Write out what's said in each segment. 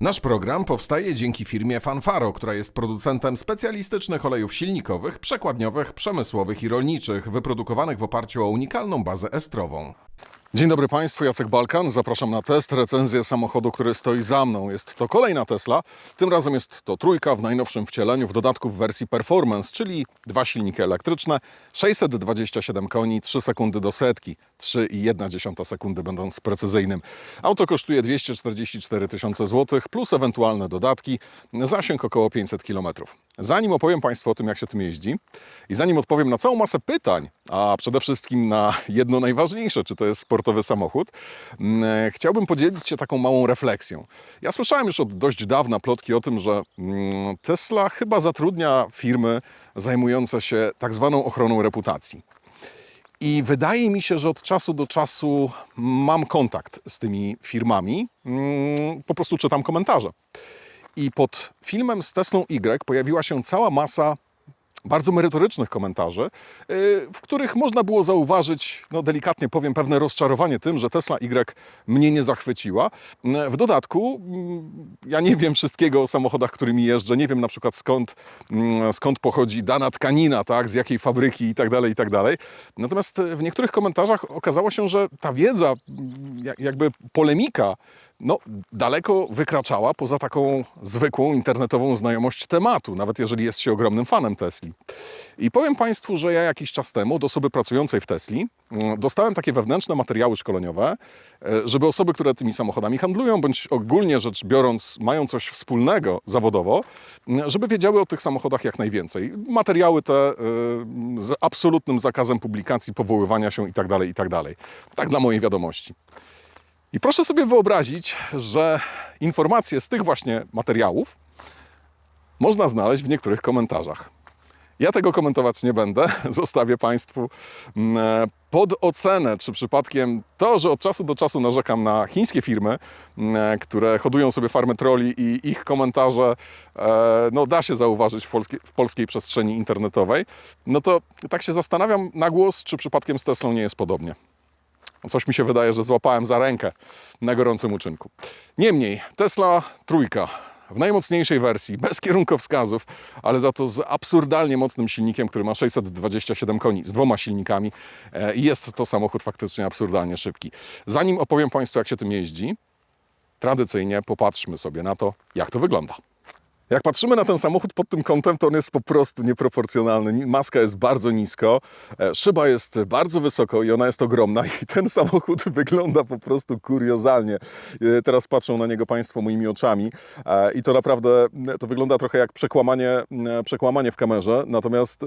Nasz program powstaje dzięki firmie Fanfaro, która jest producentem specjalistycznych olejów silnikowych, przekładniowych, przemysłowych i rolniczych, wyprodukowanych w oparciu o unikalną bazę estrową. Dzień dobry Państwu, Jacek Balkan. Zapraszam na test, recenzję samochodu, który stoi za mną. Jest to kolejna Tesla. Tym razem jest to trójka w najnowszym wcieleniu, w dodatku w wersji Performance, czyli dwa silniki elektryczne, 627 koni, 3 sekundy do setki, 3,1 sekundy będąc precyzyjnym. Auto kosztuje 244 tysiące złotych plus ewentualne dodatki, zasięg około 500 km. Zanim opowiem Państwu o tym, jak się tym jeździ i zanim odpowiem na całą masę pytań, a przede wszystkim na jedno najważniejsze, czy to jest sportowy samochód, mm, chciałbym podzielić się taką małą refleksją. Ja słyszałem już od dość dawna plotki o tym, że mm, Tesla chyba zatrudnia firmy zajmujące się tak zwaną ochroną reputacji. I wydaje mi się, że od czasu do czasu mam kontakt z tymi firmami, mm, po prostu czytam komentarze. I pod filmem z Teslą Y pojawiła się cała masa bardzo merytorycznych komentarzy, yy, w których można było zauważyć, no delikatnie powiem, pewne rozczarowanie tym, że Tesla Y mnie nie zachwyciła. Yy, W dodatku, mm, ja nie wiem wszystkiego o samochodach, którymi jeżdżę, nie wiem na przykład skąd, mm, skąd pochodzi dana tkanina, tak, z jakiej fabryki i tak dalej, i tak. Natomiast w niektórych komentarzach okazało się, że ta wiedza, mm, jak- jakby polemika, no, daleko wykraczała poza taką zwykłą internetową znajomość tematu, nawet jeżeli jest się ogromnym fanem Tesli. I powiem Państwu, że ja jakiś czas temu od osoby pracującej w Tesli mm, dostałem takie wewnętrzne materiały szkoleniowe, e, żeby osoby, które tymi samochodami handlują, bądź ogólnie rzecz biorąc, mają coś wspólnego zawodowo, mm, żeby wiedziały o tych samochodach jak najwięcej. Materiały te y, z absolutnym zakazem publikacji, powoływania się itd., itd. Tak dla mojej wiadomości. I proszę sobie wyobrazić, że informacje z tych właśnie materiałów można znaleźć w niektórych komentarzach. Ja tego komentować nie będę. Zostawię Państwu mm, e, pod ocenę, czy przypadkiem to, że od czasu do czasu narzekam na chińskie firmy, mm, e, które hodują sobie farmy troli i ich komentarze e, no, da się zauważyć w, polskiej- w polskiej przestrzeni internetowej, no to tak się zastanawiam na głos, czy przypadkiem z Teslą nie jest podobnie. Coś mi się wydaje, że złapałem za rękę na gorącym uczynku. Niemniej, Tesla trójka w najmocniejszej wersji, bez kierunkowskazów, ale za to z absurdalnie mocnym silnikiem, który ma 627 koni, z dwoma silnikami e, i jest to samochód faktycznie absurdalnie szybki. Zanim opowiem Państwu, jak się tym jeździ, tradycyjnie popatrzmy sobie na to, jak to wygląda. Jak patrzymy na ten samochód pod tym kątem, to on jest po prostu nieproporcjonalny. Ni- Maska jest bardzo nisko, e, szyba jest bardzo wysoko i ona jest ogromna i ten samochód wygląda po prostu kuriozalnie. E, Teraz patrzą na niego Państwo moimi oczami e, i to naprawdę to wygląda trochę jak przekłamanie, przekłamanie w kamerze, natomiast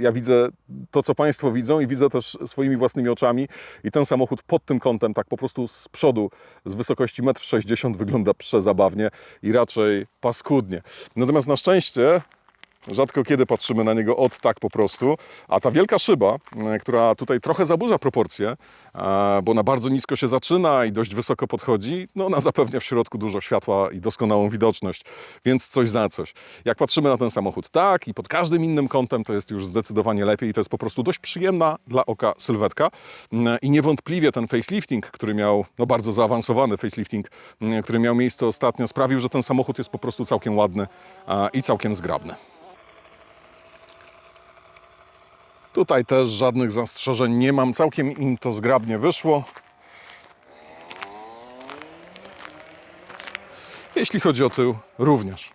ja widzę to, co Państwo widzą i widzę też swoimi własnymi oczami i ten samochód pod tym kątem, tak po prostu z przodu, z wysokości 1,60 m wygląda przezabawnie i raczej paskudnie. Natomiast na szczęście Rzadko kiedy patrzymy na niego od tak po prostu, a ta wielka szyba, e, która tutaj trochę zaburza proporcje, e, bo ona bardzo nisko się zaczyna i dość wysoko podchodzi, no ona zapewnia w środku dużo światła i doskonałą widoczność, więc coś za coś. Jak patrzymy na ten samochód tak i pod każdym innym kątem, to jest już zdecydowanie lepiej i to jest po prostu dość przyjemna dla oka sylwetka Mm, i niewątpliwie ten facelifting, który miał, no bardzo zaawansowany facelifting, mm, który miał miejsce ostatnio, sprawił, że ten samochód jest po prostu całkiem ładny i całkiem zgrabny. Tutaj też żadnych zastrzeżeń nie mam. Całkiem im to zgrabnie wyszło. Jeśli chodzi o tył, również.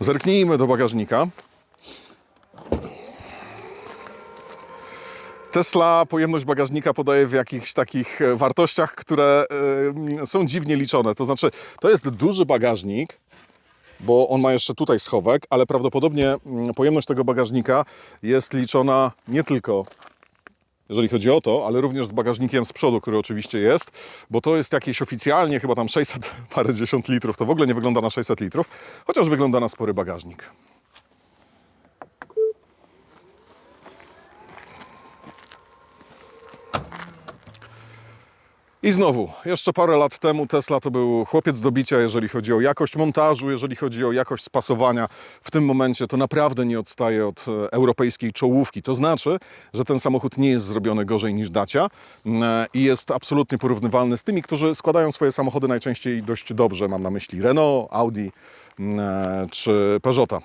Zerknijmy do bagażnika. Tesla pojemność bagażnika podaje w jakichś takich e, wartościach, które e, są dziwnie liczone. To znaczy, to jest duży bagażnik, bo on ma jeszcze tutaj schowek, ale prawdopodobnie mm, pojemność tego bagażnika jest liczona nie tylko jeżeli chodzi o to, ale również z bagażnikiem z przodu, który oczywiście jest, bo to jest jakieś oficjalnie chyba tam 600 parędziesiąt litrów. To w ogóle nie wygląda na 600 litrów, chociaż wygląda na spory bagażnik. I znowu, jeszcze parę lat temu Tesla to był chłopiec do bicia, jeżeli chodzi o jakość montażu, jeżeli chodzi o jakość spasowania. W tym momencie to naprawdę nie odstaje od e, europejskiej czołówki. To znaczy, że ten samochód nie jest zrobiony gorzej niż Dacia mm, i jest absolutnie porównywalny z tymi, którzy składają swoje samochody najczęściej dość dobrze. Mam na myśli Renault, Audi mm, e, czy Peugeota.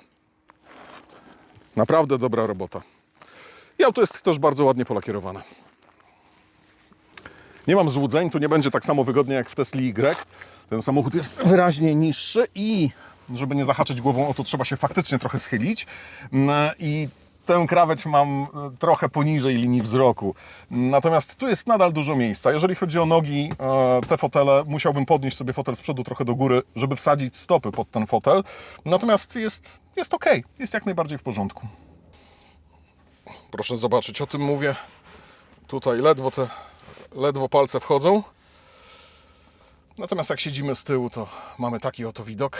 Naprawdę dobra robota. I auto jest też bardzo ładnie polakierowane. Nie mam złudzeń, tu nie będzie tak samo wygodnie jak w Tesli Y. Ten samochód jest wyraźnie niższy i żeby nie zahaczyć głową o to, trzeba się faktycznie trochę schylić. Mm, I tę krawędź mam e, trochę poniżej linii wzroku. Natomiast tu jest nadal dużo miejsca. Jeżeli chodzi o nogi, e, te fotele, musiałbym podnieść sobie fotel z przodu trochę do góry, żeby wsadzić stopy pod ten fotel. Natomiast jest, jest ok, jest jak najbardziej w porządku. Proszę zobaczyć, o tym mówię. Tutaj ledwo te ledwo palce wchodzą. Natomiast jak siedzimy z tyłu, to mamy taki oto widok.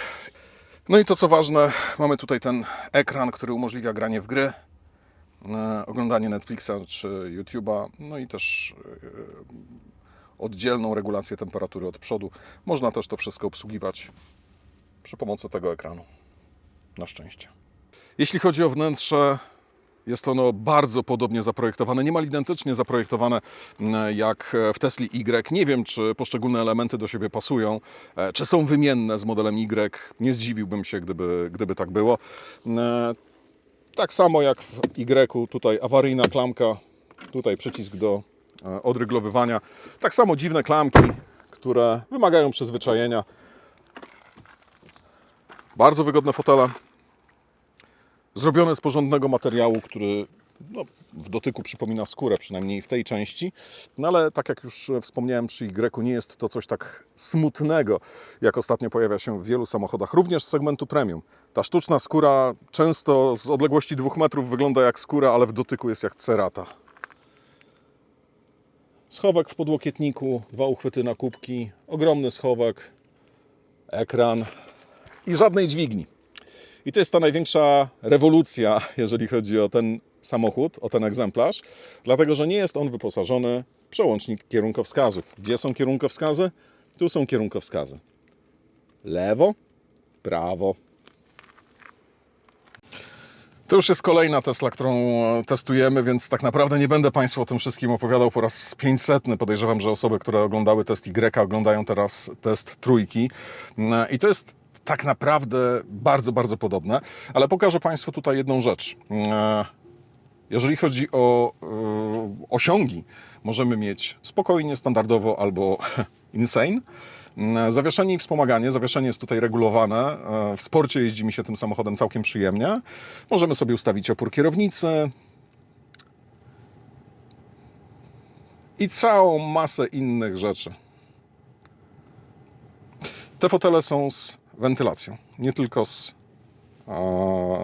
No i to co ważne, mamy tutaj ten ekran, który umożliwia granie w gry, e, oglądanie Netflixa czy YouTube'a, no i też e, oddzielną regulację temperatury od przodu. Można też to wszystko obsługiwać przy pomocy tego ekranu. Na szczęście. Jeśli chodzi o wnętrze, jest ono bardzo podobnie zaprojektowane, niemal identycznie zaprojektowane mm, jak w Tesli Y. Nie wiem, czy poszczególne elementy do siebie pasują, e, czy są wymienne z modelem Y. Nie zdziwiłbym się, gdyby, gdyby tak było. E, Tak samo jak w Y, tutaj awaryjna klamka, tutaj przycisk do e, odryglowywania. Tak samo dziwne klamki, które wymagają przyzwyczajenia. Bardzo wygodne fotele zrobione z porządnego materiału, który no, w dotyku przypomina skórę, przynajmniej w tej części. No ale tak jak już wspomniałem przy Y, nie jest to coś tak smutnego, jak ostatnio pojawia się w wielu samochodach, również z segmentu premium. Ta sztuczna skóra często z odległości dwóch metrów wygląda jak skóra, ale w dotyku jest jak cerata. Schowek w podłokietniku, dwa uchwyty na kubki, ogromny schowek, ekran i żadnej dźwigni. I to jest ta największa rewolucja, jeżeli chodzi o ten samochód, o ten egzemplarz, dlatego że nie jest on wyposażony w przełącznik kierunkowskazów. Gdzie są kierunkowskazy? Tu są kierunkowskazy. Lewo, prawo. To już jest kolejna Tesla, którą e, testujemy, więc tak naprawdę nie będę Państwu o tym wszystkim opowiadał po raz 500. Podejrzewam, że osoby, które oglądały test Y, oglądają teraz test trójki. Mm, I to jest tak naprawdę bardzo, bardzo podobne, ale pokażę Państwu tutaj jedną rzecz. E, Jeżeli chodzi o e, osiągi, możemy mieć spokojnie, standardowo albo insane. Mm, Zawieszenie i wspomaganie. Zawieszenie jest tutaj regulowane. E, W sporcie jeździ mi się tym samochodem całkiem przyjemnie. Możemy sobie ustawić opór kierownicy. I całą masę innych rzeczy. Te fotele są z wentylacją. Nie tylko, z,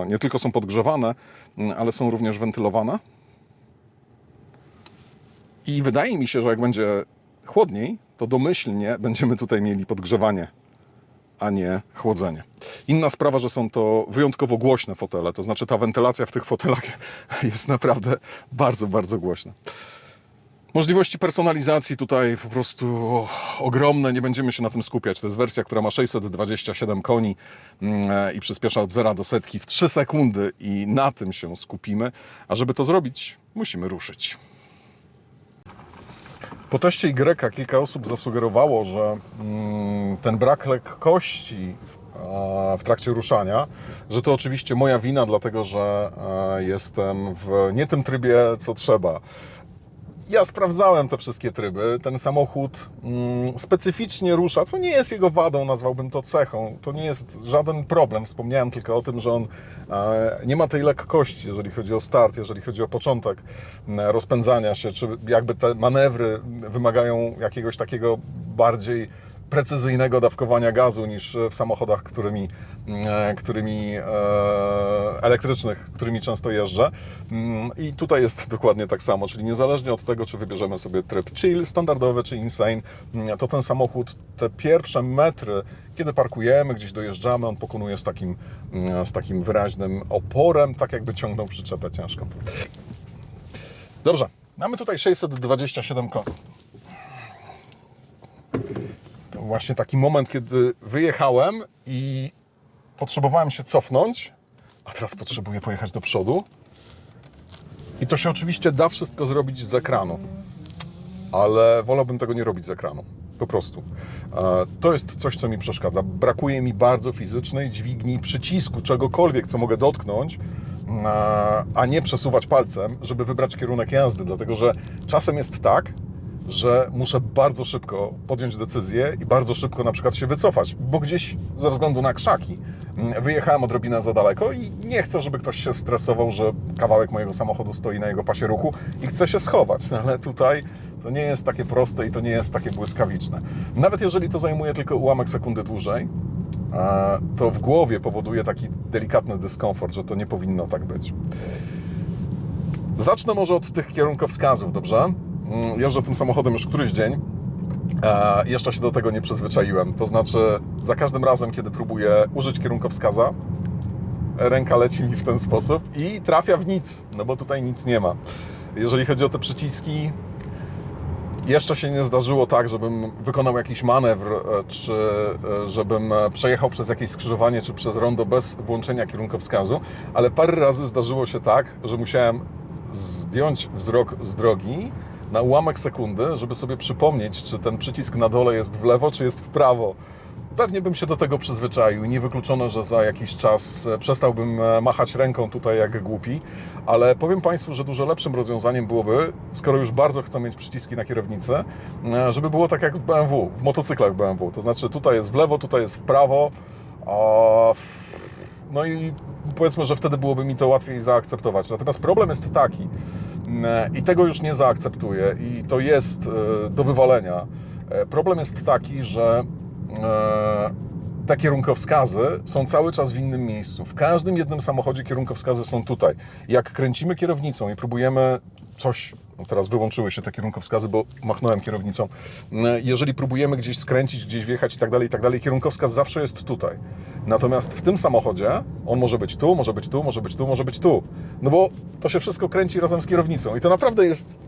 nie tylko są podgrzewane, m, ale są również wentylowane. I wydaje mi się, że jak będzie chłodniej, to domyślnie będziemy tutaj mieli podgrzewanie, a nie chłodzenie. Inna sprawa, że są to wyjątkowo głośne fotele, to znaczy ta wentylacja w tych fotelach jest naprawdę bardzo, bardzo głośna. Możliwości personalizacji tutaj po prostu o, ogromne, nie będziemy się na tym skupiać. To jest wersja, która ma 627 koni mm, i przyspiesza od 0 do setki w 3 sekundy i na tym się skupimy. A żeby to zrobić, musimy ruszyć. Po teście Y kilka osób zasugerowało, że mm, ten brak lekkości e, w trakcie ruszania, że to oczywiście moja wina, dlatego że e, jestem w nie tym trybie, co trzeba. Ja sprawdzałem te wszystkie tryby. Ten samochód mm, specyficznie rusza, co nie jest jego wadą, nazwałbym to cechą. To nie jest żaden problem. Wspomniałem tylko o tym, że on e, nie ma tej lekkości, jeżeli chodzi o start, jeżeli chodzi o początek m, rozpędzania się, czy jakby te manewry wymagają jakiegoś takiego bardziej precyzyjnego dawkowania gazu niż w samochodach, którymi, e, którymi e, elektrycznych, którymi często jeżdżę. Mm, I tutaj jest dokładnie tak samo, czyli niezależnie od tego, czy wybierzemy sobie tryb chill, standardowy czy insane, mm, to ten samochód te pierwsze metry, kiedy parkujemy, gdzieś dojeżdżamy, on pokonuje z takim, mm, z takim wyraźnym oporem, tak jakby ciągnął przyczepę ciężką. Dobrze, mamy tutaj 627 koni. Właśnie taki moment, kiedy wyjechałem i potrzebowałem się cofnąć, a teraz potrzebuję pojechać do przodu. I to się oczywiście da wszystko zrobić z ekranu, ale wolałbym tego nie robić z ekranu. Po prostu. E, To jest coś, co mi przeszkadza. Brakuje mi bardzo fizycznej dźwigni przycisku, czegokolwiek, co mogę dotknąć, e, a nie przesuwać palcem, żeby wybrać kierunek jazdy. Dlatego, że czasem jest tak, że muszę bardzo szybko podjąć decyzję i bardzo szybko na przykład się wycofać, bo gdzieś ze względu na krzaki mm, wyjechałem odrobinę za daleko i nie chcę, żeby ktoś się stresował, że kawałek mojego samochodu stoi na jego pasie ruchu i chce się schować. No, ale tutaj to nie jest takie proste i to nie jest takie błyskawiczne. Nawet jeżeli to zajmuje tylko ułamek sekundy dłużej, to w głowie powoduje taki delikatny dyskomfort, że to nie powinno tak być. Zacznę może od tych kierunkowskazów, dobrze? Mm, Jeżdżę tym samochodem już któryś dzień. E, jeszcze się do tego nie przyzwyczaiłem. To znaczy, za każdym razem, kiedy próbuję użyć kierunkowskaza, ręka leci mi w ten sposób i trafia w nic, no bo tutaj nic nie ma. Jeżeli chodzi o te przyciski, jeszcze się nie zdarzyło tak, żebym wykonał jakiś manewr, e, czy e, żebym przejechał przez jakieś skrzyżowanie, czy przez rondo bez włączenia kierunkowskazu, ale parę razy zdarzyło się tak, że musiałem zdjąć wzrok z drogi na ułamek sekundy, żeby sobie przypomnieć, czy ten przycisk na dole jest w lewo, czy jest w prawo. Pewnie bym się do tego przyzwyczaił. Nie wykluczono, że za jakiś czas e, przestałbym e, machać ręką tutaj jak głupi, ale powiem Państwu, że dużo lepszym rozwiązaniem byłoby, skoro już bardzo chcą mieć przyciski na kierownicy, e, żeby było tak jak w BMW, w motocyklach BMW. To znaczy tutaj jest w lewo, tutaj jest w prawo. No i powiedzmy, że wtedy byłoby mi to łatwiej zaakceptować. Natomiast problem jest taki, i tego już nie zaakceptuję, i to jest e, do wywalenia. E, Problem jest taki, że e, te kierunkowskazy są cały czas w innym miejscu. W każdym jednym samochodzie kierunkowskazy są tutaj. Jak kręcimy kierownicą i próbujemy coś, teraz wyłączyły się te kierunkowskazy, bo machnąłem kierownicą. E, Jeżeli próbujemy gdzieś skręcić, gdzieś wjechać i tak dalej, i tak dalej, kierunkowskaz zawsze jest tutaj. Natomiast w tym samochodzie on może być tu, może być tu, może być tu, może być tu. No bo to się wszystko kręci razem z kierownicą i to naprawdę jest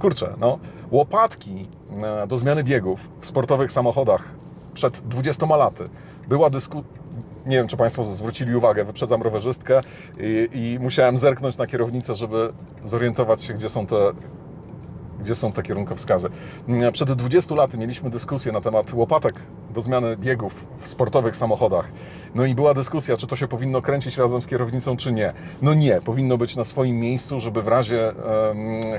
kurczę, no, łopatki e, do zmiany biegów w sportowych samochodach przed 20 laty była dyskusja. Nie wiem, czy Państwo zwrócili uwagę, wyprzedzam rowerzystkę i, i musiałem zerknąć na kierownicę, żeby zorientować się, gdzie są te, gdzie są te kierunkowskazy. Mm, Przed 20 laty mieliśmy dyskusję na temat łopatek do zmiany biegów w sportowych samochodach. No i była dyskusja, czy to się powinno kręcić razem z kierownicą, czy nie. No nie, powinno być na swoim miejscu, żeby w razie em,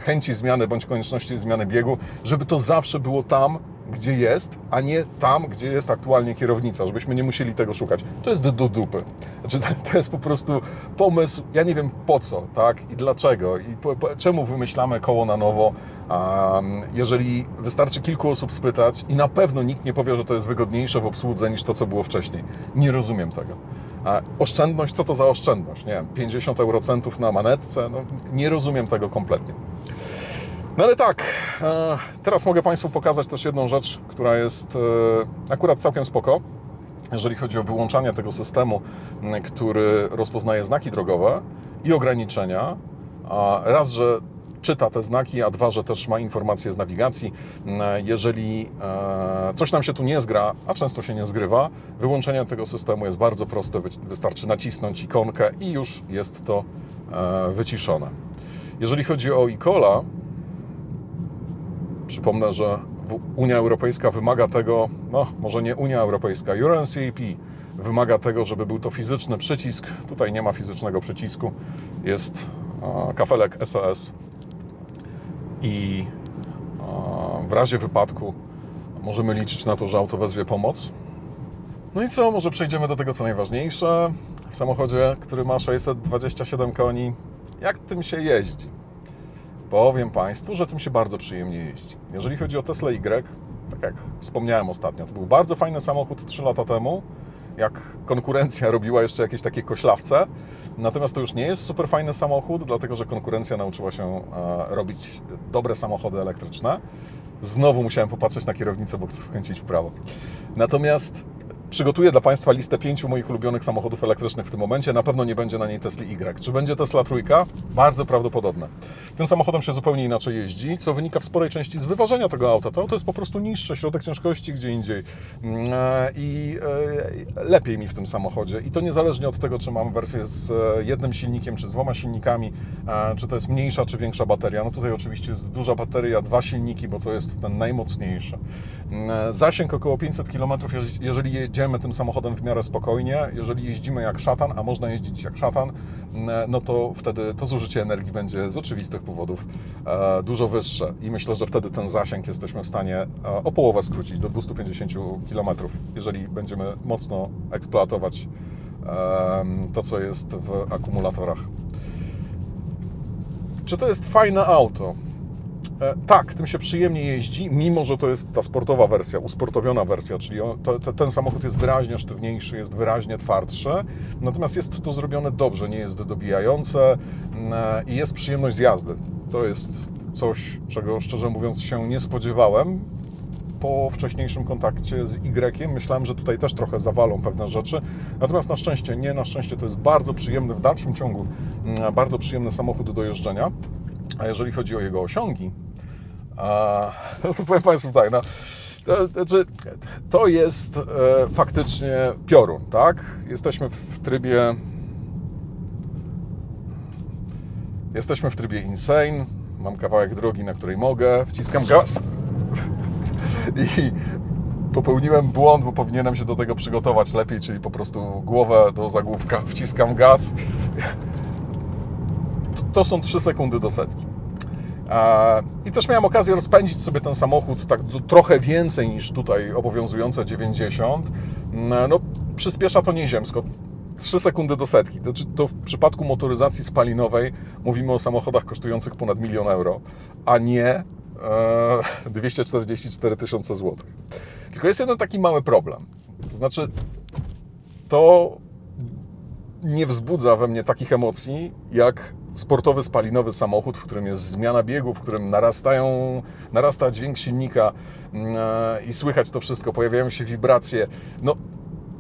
chęci zmiany bądź konieczności zmiany biegu, żeby to zawsze było tam, gdzie jest, a nie tam, gdzie jest aktualnie kierownica, żebyśmy nie musieli tego szukać. To jest do, dupy. Znaczy, to jest po prostu pomysł, ja nie wiem po co, tak, i dlaczego, i po, po, czemu wymyślamy koło na nowo, um, jeżeli wystarczy kilku osób spytać i na pewno nikt nie powie, że to jest wygodniejsze w obsłudze niż to, co było wcześniej. Nie rozumiem tego. A oszczędność, co to za oszczędność? Nie wiem, 50 eurocentów na manetce? No, nie rozumiem tego kompletnie. No ale tak, e, teraz mogę Państwu pokazać też jedną rzecz, która jest e, akurat całkiem spoko, jeżeli chodzi o wyłączanie tego systemu, który rozpoznaje znaki drogowe i ograniczenia. Raz, że czyta te znaki, a dwa, że też ma informacje z nawigacji. Jeżeli e, coś nam się tu nie zgra, a często się nie zgrywa, wyłączenie tego systemu jest bardzo proste. Wy- Wystarczy nacisnąć ikonkę i już jest to wyciszone. Jeżeli chodzi o e-cola, Przypomnę, że Unia Europejska wymaga tego, no może nie Unia Europejska, EuroNCAP wymaga tego, żeby był to fizyczny przycisk. Tutaj nie ma fizycznego przycisku, jest kafelek SOS i w razie wypadku możemy liczyć na to, że auto wezwie pomoc. No i co, może przejdziemy do tego, co najważniejsze. W samochodzie, który ma 627 koni, jak tym się jeździ? Powiem Państwu, że tym się bardzo przyjemnie jeździ. Jeżeli chodzi o Tesla Y, tak jak wspomniałem ostatnio, to był bardzo fajny samochód 3 lata temu, jak konkurencja robiła jeszcze jakieś takie koślawce. Natomiast to już nie jest super fajny samochód, dlatego że konkurencja nauczyła się e, robić dobre samochody elektryczne. Znowu musiałem popatrzeć na kierownicę, bo chcę skręcić w prawo. Natomiast Przygotuję dla Państwa listę pięciu moich ulubionych samochodów elektrycznych w tym momencie. Na pewno nie będzie na niej Tesla Y. Czy będzie Tesla trójka? Bardzo prawdopodobne. Tym samochodem się zupełnie inaczej jeździ, co wynika w sporej części z wyważenia tego auta. To auto jest po prostu niższe, środek ciężkości gdzie indziej Mm, e, i e, lepiej mi w tym samochodzie. I to niezależnie od tego, czy mam wersję z e, jednym silnikiem, czy z dwoma silnikami, czy to jest mniejsza, czy większa bateria. No tutaj oczywiście jest duża bateria, dwa silniki, bo to jest ten najmocniejszy. Mm, Zasięg około 500 km, jeż- jeżeli jedziemy tym samochodem w miarę spokojnie, jeżeli jeździmy jak szatan, a można jeździć jak szatan, mm, no to wtedy to zużycie energii będzie z oczywistych powodów e, dużo wyższe i myślę, że wtedy ten zasięg jesteśmy w stanie e, o połowę skrócić do 250 km, jeżeli będziemy mocno eksploatować to, co jest w akumulatorach. Czy to jest fajne auto? E, Tak, tym się przyjemnie jeździ, mimo że to jest ta sportowa wersja, usportowiona wersja, czyli to, to, ten samochód jest wyraźnie sztywniejszy, jest wyraźnie twardszy, natomiast jest to zrobione dobrze, nie jest dobijające mm, e, i jest przyjemność z jazdy. To jest coś, czego szczerze mówiąc się nie spodziewałem po wcześniejszym kontakcie z Y. Myślałem, że tutaj też trochę zawalą pewne rzeczy, natomiast na szczęście nie, na szczęście to jest bardzo przyjemny, w dalszym ciągu mm, bardzo przyjemny samochód do jeżdżenia. A jeżeli chodzi o jego osiągi, a, no to powiem Państwu tak, no, to, znaczy, to jest e, faktycznie piorun, tak? Jesteśmy w trybie jesteśmy w trybie insane, mam kawałek drogi, na której mogę, wciskam gaz i popełniłem błąd, bo powinienem się do tego przygotować lepiej, czyli po prostu głowę do zagłówka, wciskam gaz. To, to są 3 sekundy do setki. E, I też miałem okazję rozpędzić sobie ten samochód tak trochę więcej niż tutaj obowiązujące 90. Mm, No, przyspiesza to nieziemsko. 3 sekundy do setki. To, to w przypadku motoryzacji spalinowej mówimy o samochodach kosztujących ponad milion euro, a nie e, 244 tysiące złotych. Tylko jest jeden taki mały problem. To znaczy, to nie wzbudza we mnie takich emocji jak sportowy spalinowy samochód, w którym jest zmiana biegów, w którym narastają, narasta dźwięk silnika mm, e, i słychać to wszystko, pojawiają się wibracje. No,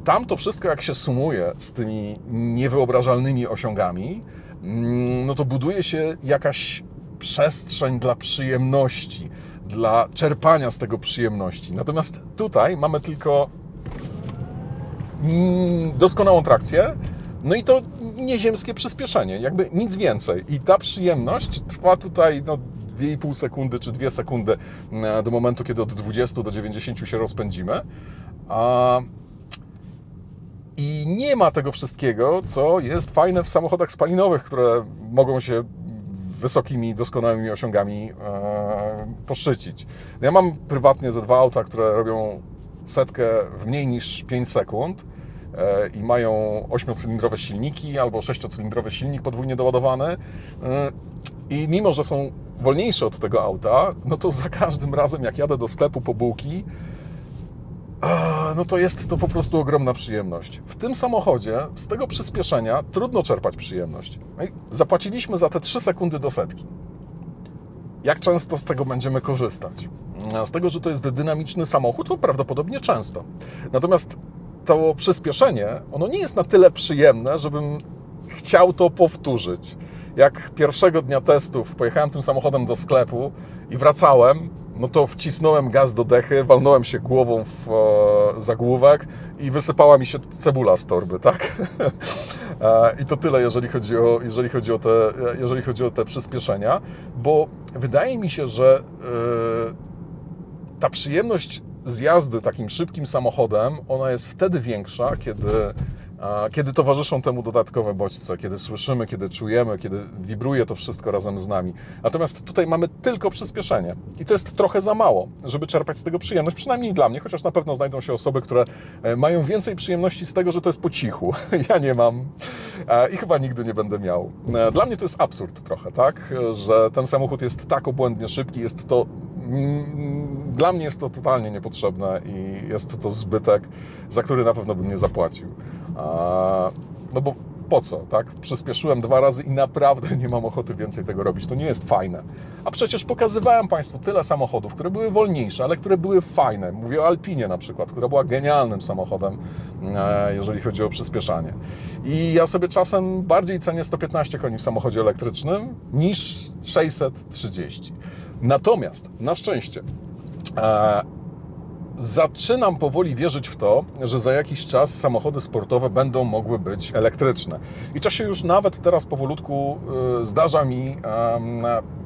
tam to wszystko, jak się sumuje z tymi niewyobrażalnymi osiągami, mm, no to buduje się jakaś przestrzeń dla przyjemności, dla czerpania z tego przyjemności. Natomiast tutaj mamy tylko mm, doskonałą trakcję, no i to nieziemskie przyspieszenie, jakby nic więcej. I ta przyjemność trwa tutaj no, 2,5 sekundy czy 2 sekundy mm, do momentu, kiedy od 20 do 90 się rozpędzimy. A, I nie ma tego wszystkiego, co jest fajne w samochodach spalinowych, które mogą się wysokimi, doskonałymi osiągami e, poszczycić. Ja mam prywatnie ze dwa auta, które robią setkę w mniej niż 5 sekund e, i mają 8-cylindrowe silniki albo 6-cylindrowy silnik podwójnie doładowany. E, I mimo, że są wolniejsze od tego auta, no to za każdym razem, jak jadę do sklepu po bułki, no to jest to po prostu ogromna przyjemność. W tym samochodzie z tego przyspieszenia trudno czerpać przyjemność. No zapłaciliśmy za te 3 sekundy do setki. Jak często z tego będziemy korzystać? A Z tego, że to jest dynamiczny samochód, no prawdopodobnie często. Natomiast to przyspieszenie, ono nie jest na tyle przyjemne, żebym chciał to powtórzyć. Jak pierwszego dnia testów pojechałem tym samochodem do sklepu i wracałem, no to wcisnąłem gaz do dechy, walnąłem się głową w e, zagłówek i wysypała mi się cebula z torby, tak? E, I to tyle, jeżeli chodzi o, jeżeli chodzi o, te, jeżeli chodzi o te przyspieszenia, bo wydaje mi się, że e, ta przyjemność z jazdy takim szybkim samochodem, ona jest wtedy większa, kiedy, kiedy towarzyszą temu dodatkowe bodźce, kiedy słyszymy, kiedy czujemy, kiedy wibruje to wszystko razem z nami. Natomiast tutaj mamy tylko przyspieszenie i to jest trochę za mało, żeby czerpać z tego przyjemność, przynajmniej dla mnie, chociaż na pewno znajdą się osoby, które e, mają więcej przyjemności z tego, że to jest po cichu. Ja nie mam e, i chyba nigdy nie będę miał. E, Dla mnie to jest absurd trochę, tak? Że ten samochód jest tak obłędnie szybki, jest to dla mnie jest to totalnie niepotrzebne i jest to zbytek, za który na pewno bym nie zapłacił. No bo po co, tak? Przyspieszyłem dwa razy i naprawdę nie mam ochoty więcej tego robić. To nie jest fajne. A przecież pokazywałem Państwu tyle samochodów, które były wolniejsze, ale które były fajne. Mówię o Alpinie na przykład, która była genialnym samochodem, e, jeżeli chodzi o przyspieszanie. I ja sobie czasem bardziej cenię 115 koni w samochodzie elektrycznym niż 630. Natomiast na szczęście e, zaczynam powoli wierzyć w to, że za jakiś czas samochody sportowe będą mogły być elektryczne. I to się już nawet teraz powolutku y, zdarza mi em,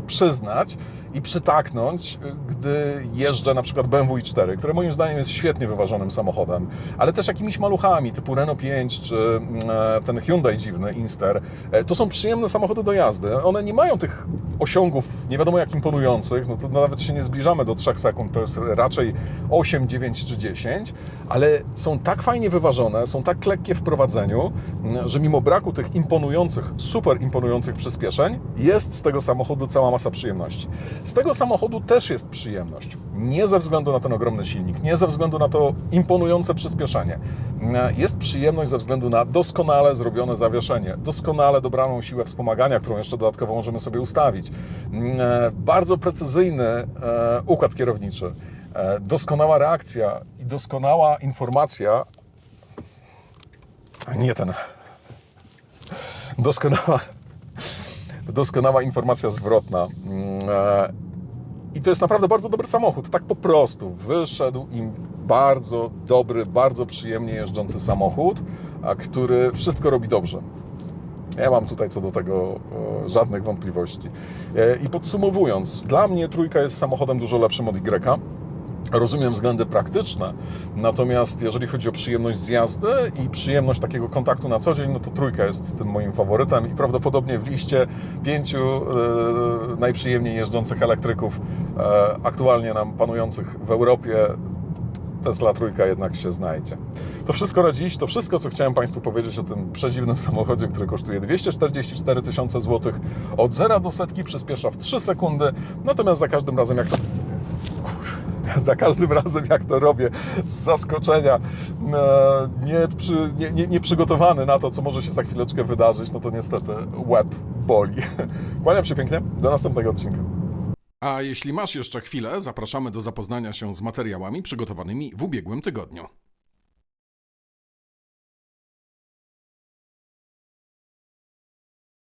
przyznać i przytaknąć, y, gdy jeżdżę na przykład BMW i4, które moim zdaniem jest świetnie wyważonym samochodem, ale też jakimiś maluchami typu Renault 5 czy mm, e, ten Hyundai dziwny Inster. E, To są przyjemne samochody do jazdy. One nie mają tych osiągów nie wiadomo jak imponujących, no to nawet się nie zbliżamy do 3 sekund, to jest raczej 8, 9 czy 10, ale są tak fajnie wyważone, są tak lekkie w prowadzeniu, mm, że mimo braku tych imponujących, super imponujących przyspieszeń, jest z tego samochodu cała masa przyjemności. Z tego samochodu też jest przyjemność. Nie ze względu na ten ogromny silnik, nie ze względu na to imponujące przyspieszenie. Mm, Jest przyjemność ze względu na doskonale zrobione zawieszenie, doskonale dobraną siłę wspomagania, którą jeszcze dodatkowo możemy sobie ustawić. Mm, e, Bardzo precyzyjny e, układ kierowniczy, e, doskonała reakcja i doskonała informacja. Nie ten. Doskonała, doskonała informacja zwrotna. E, I to jest naprawdę bardzo dobry samochód. Tak po prostu wyszedł im bardzo dobry, bardzo przyjemnie jeżdżący samochód, a który wszystko robi dobrze. Ja mam tutaj co do tego e, żadnych wątpliwości. E, I podsumowując, dla mnie trójka jest samochodem dużo lepszym od Y. Rozumiem względy praktyczne, natomiast jeżeli chodzi o przyjemność z jazdy i przyjemność takiego kontaktu na co dzień, no to trójka jest tym moim faworytem i prawdopodobnie w liście pięciu e, najprzyjemniej jeżdżących elektryków e, aktualnie nam panujących w Europie Tesla trójka jednak się znajdzie. To wszystko na dziś, to wszystko, co chciałem Państwu powiedzieć o tym przedziwnym samochodzie, który kosztuje 244 tysiące złotych. Od zera do setki przyspiesza w 3 sekundy, natomiast za każdym razem jak to... Za każdym razem, jak to robię z zaskoczenia, e, nie, przy, nie, nie, nie przygotowany na to, co może się za chwileczkę wydarzyć, no to niestety łeb boli. Kłaniam się pięknie, do następnego odcinka. A jeśli masz jeszcze chwilę, zapraszamy do zapoznania się z materiałami przygotowanymi w ubiegłym tygodniu.